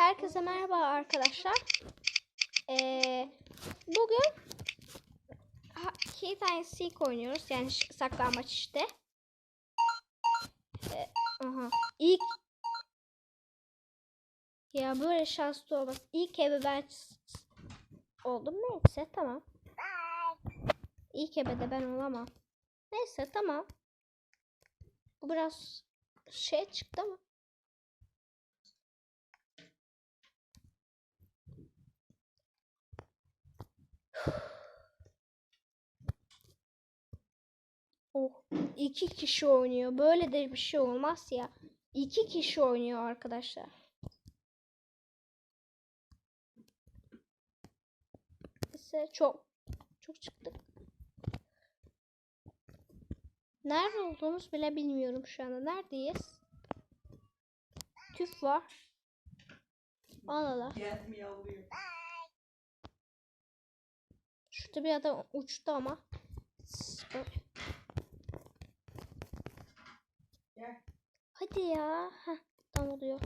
Herkese merhaba arkadaşlar. Ee, bugün Hide and Seek oynuyoruz. Yani saklanmaç işte. Ee, aha. İlk ya böyle şanslı olmaz. İlk ebe ben oldum. Neyse tamam. İlk ebe de ben olamam. Neyse tamam. Bu biraz şey çıktı ama. Oh, iki kişi oynuyor. Böyle de bir şey olmaz ya. İki kişi oynuyor arkadaşlar. Neyse çok çok çıktık. Nerede olduğumuz bile bilmiyorum şu anda. Neredeyiz? Tüf var. Al al. Gel Şurada bir adam uçtu ama. Gel. Hadi ya. Heh, tam oluyor.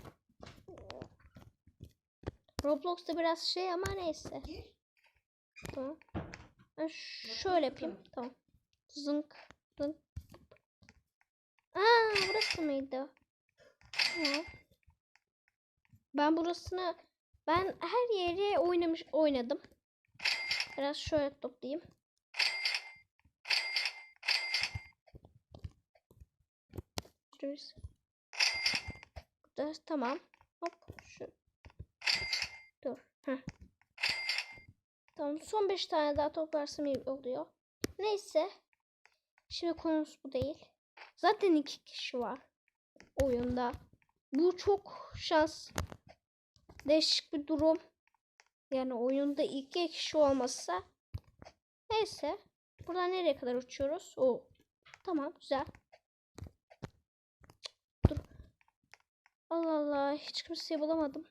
Roblox'ta biraz şey ama neyse. Tamam. Ben şöyle yapayım. Tamam. Zınk. Zınk. Aa, burası mıydı? Tamam. Ben burasını ben her yeri oynamış oynadım. Biraz şöyle toplayayım. Dur. Burada tamam. Hop şu. Dur. Heh. Tamam son 5 tane daha toplarsam iyi oluyor. Neyse. Şimdi konumuz bu değil. Zaten iki kişi var oyunda. Bu çok şans. Değişik bir durum. Yani oyunda iki kişi olmasa. Neyse. Buradan nereye kadar uçuyoruz? O. Tamam güzel. Dur. Allah Allah hiç kimseyi bulamadım.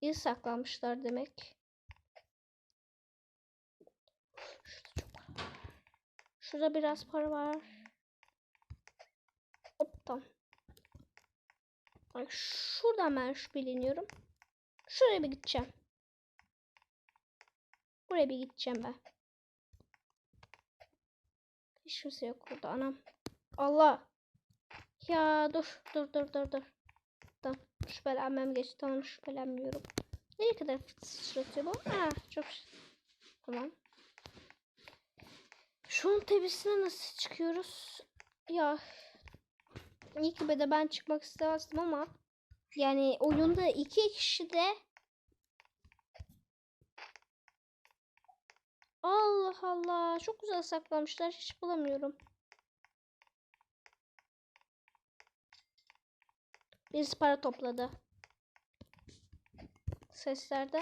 İyi saklanmışlar demek. Şurada çok var. Şurada biraz para var. Hop tamam. Bak şuradan ben şüpheleniyorum. Şuraya bir gideceğim. Buraya bir gideceğim ben. Hiç kimse yok burada anam. Allah. Ya dur dur dur dur dur. Tamam şüphelenmem geçti. Tamam şüphelenmiyorum. Nereye kadar sıçratıyor bu? Ha çok ş- Tamam. Şunun tepesine nasıl çıkıyoruz? Ya İyi ki de ben çıkmak istemezdim ama yani oyunda iki kişi de Allah Allah çok güzel saklamışlar hiç bulamıyorum. Birisi para topladı. Seslerde.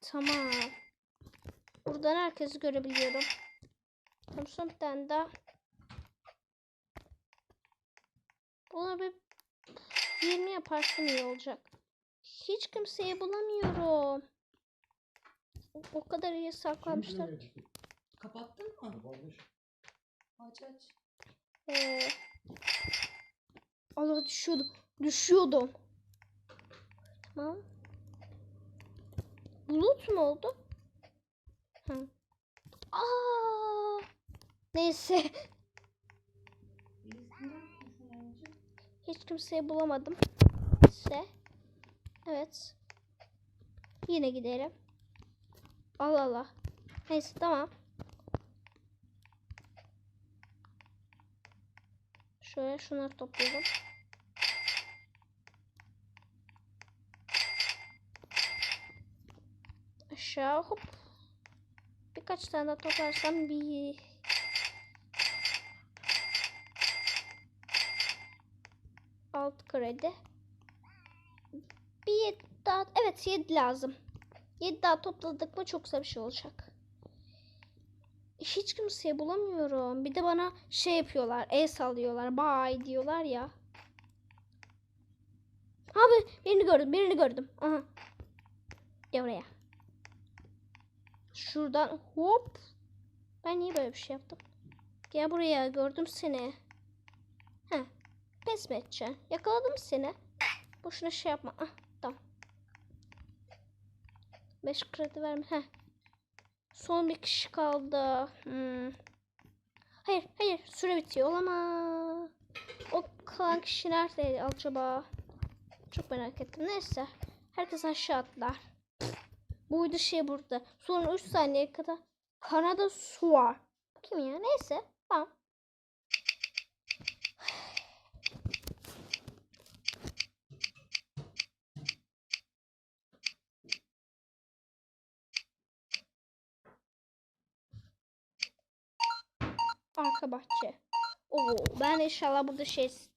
Tamam. Buradan herkesi görebiliyorum. Tamam son bir tane daha. Buna bir 20 yaparsam iyi olacak. Hiç kimseyi bulamıyorum. O- O kadar iyi saklamışlar. Kapattın mı? Aç aç. Ee, Allah düşüyordum. Düşüyordum. Tamam. Bulut mu oldu? Hı. Aa! Neyse. Hiç kimseyi bulamadım. Neyse. Evet. Yine gidelim. Allah Allah. Neyse tamam. Şöyle şunları toplayalım. Aşağı hop. Birkaç tane daha toplarsam bir alt kredi. Bir daha evet yedi lazım. Yedi daha topladık mı çok güzel bir şey olacak. Hiç kimseyi bulamıyorum. Bir de bana şey yapıyorlar. El sallıyorlar. Bye diyorlar ya. Abi birini gördüm. Birini gördüm. Aha. Gel buraya. Şuradan hop. Ben niye böyle bir şey yaptım? Gel buraya. Gördüm seni. Heh. Pes mi edeceksin? Yakaladım seni. Boşuna şey yapma. Ah. 5 kredi verme. Heh. Son bir kişi kaldı. Hmm. Hayır hayır süre bitiyor olamaz. O kalan kişi nerede acaba? Çok merak ettim. Neyse. Herkes aşağı atlar. Buydu şey burada. Sonra 3 saniye kadar Kanada su var. Kim ya? Neyse. Tamam. Bahçe. Oo, ben inşallah burada şey s-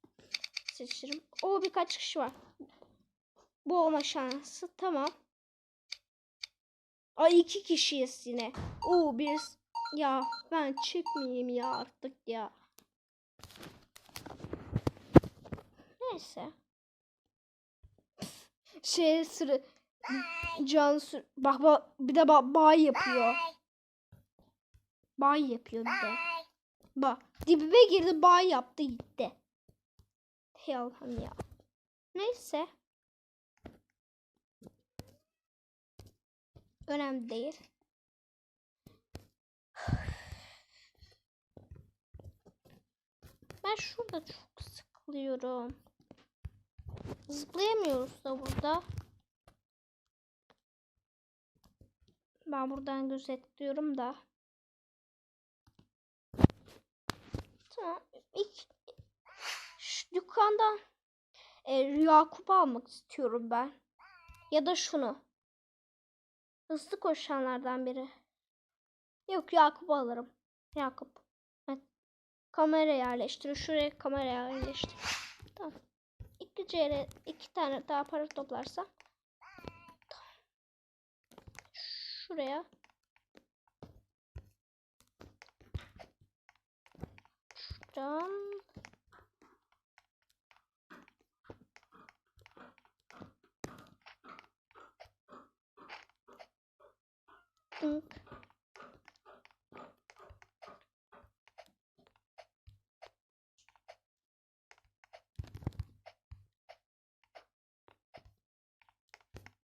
seçirim. O birkaç kişi var. Bu olma şansı. Tamam. Ay iki kişiyiz yine. Oo bir ya ben çıkmayayım ya artık ya. Neyse. Şey sıra can sür bak bak bir de bak bay yapıyor. Bay yapıyor bir de. Bak dibime girdi bay yaptı gitti. Hey Allah'ım ya. Neyse. Önemli değil. Ben şurada çok sıkılıyorum. Zıplayamıyoruz da burada. Ben buradan gözetliyorum da. Tamam. İlk şu dükkandan e, Yakup almak istiyorum ben. Ya da şunu. Hızlı koşanlardan biri. Yok Yakup alırım. Yakup. Evet. Kamera yerleştir. Şuraya kamera yerleştir. Tamam. İki, cere, iki tane daha para toplarsam. Tamam. Şuraya. Şuradan. Dınk.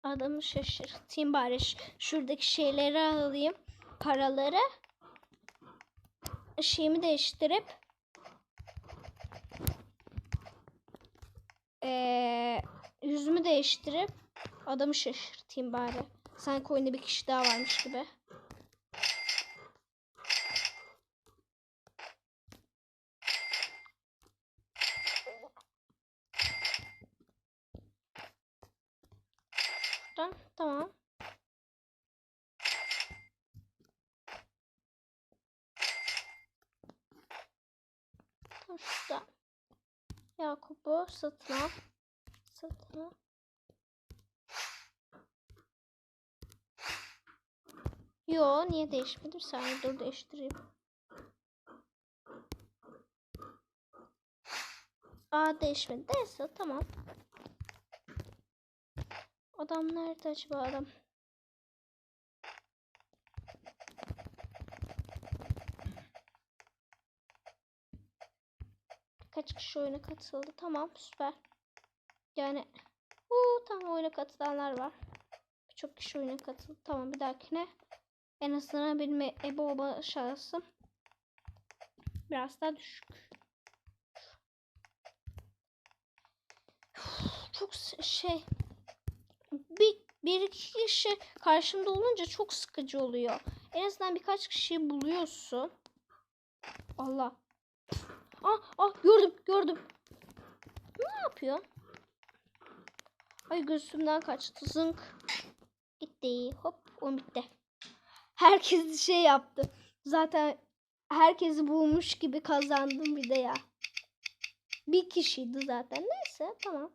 Adamı şaşırtayım bari. Şuradaki şeyleri alayım. Paraları. Şeyimi değiştirip eee, yüzümü değiştirip adamı şaşırtayım bari. Sanki oyunda bir kişi daha varmış gibi. Şuradan tamam. Tam şurada. Yakup'u satın al. Satın al. Yo niye değişmedi? Bir saniye dur değiştireyim. Aa değişmedi. Neyse tamam. Adam nerede acaba adam? Kaç kişi oyuna katıldı? Tamam süper. Yani Uuu, tamam oyuna katılanlar var. Birçok kişi oyuna katıldı. Tamam bir dahakine en azından benim e- ebe olma şansım biraz daha düşük. Çok şey bir, bir iki kişi karşımda olunca çok sıkıcı oluyor. En azından birkaç kişiyi buluyorsun. Allah. Ah ah gördüm gördüm. Ne yapıyor? Ay gözümden kaçtı zınk. Gitti hop o bitti. Herkes şey yaptı. Zaten herkesi bulmuş gibi kazandım bir de ya. Bir kişiydi zaten. Neyse tamam.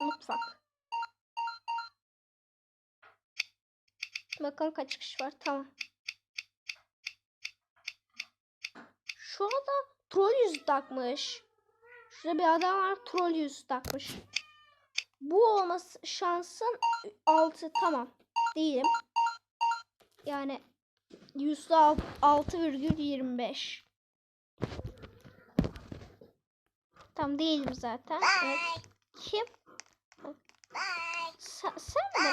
Mutfak. Bakalım kaç kişi var. Tamam. Şu anda troll yüzü takmış. Şurada bir adam var troll yüzü takmış. Bu olması şansın 6 tamam. değilim. Yani yüzde al- 6,25. Tam değilim zaten. Evet. Kim? Sen, sen mi?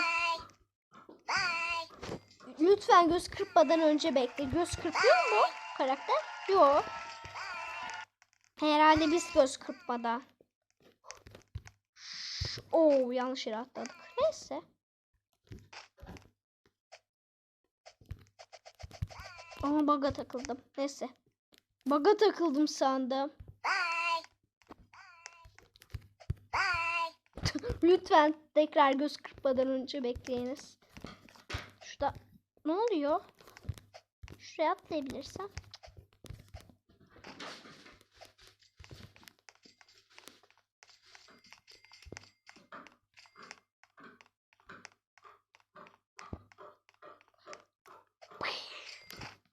Lütfen göz kırpmadan önce bekle. Göz kırpıyor mu karakter? Yok. Herhalde biz göz kırpmadan. Oo yanlış yere atladık. Neyse. Ama baga takıldım. Neyse. Baga takıldım sandım. Lütfen tekrar göz kırpmadan önce bekleyiniz. Şurada ne oluyor? Şuraya atlayabilirsem.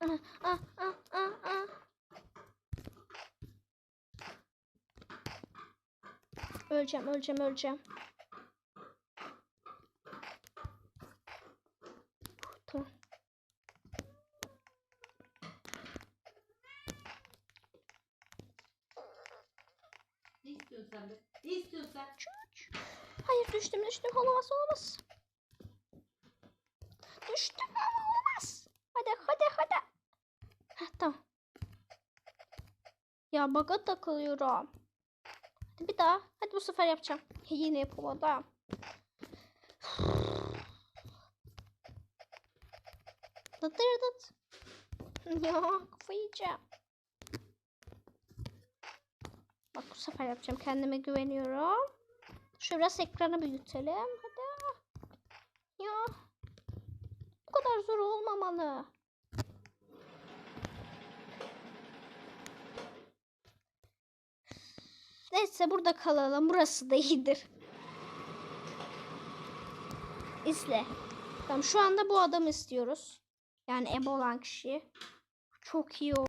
Ah, ah, ah, ah, ah. Öleceğim, öleceğim, öleceğim. Tamam. Ne istiyorsun sen be? Ne istiyorsun sen? Hayır düştüm düştüm olamaz olamaz. Düştüm ama olamaz. Hadi hadi hadi. Heh, tamam. Ya baga takılıyorum. Hadi bir daha. Hadi bu sefer yapacağım. Yine yapamadım. Dıdır dıt. Ya kafayı yiyeceğim. Bak bu sefer yapacağım. Kendime güveniyorum. Şu biraz ekranı büyütelim. Hadi. Ya. Bu kadar zor olmamalı. Neyse burada kalalım. Burası da iyidir. İzle. Tamam şu anda bu adamı istiyoruz. Yani ebe olan kişi. Çok iyi o.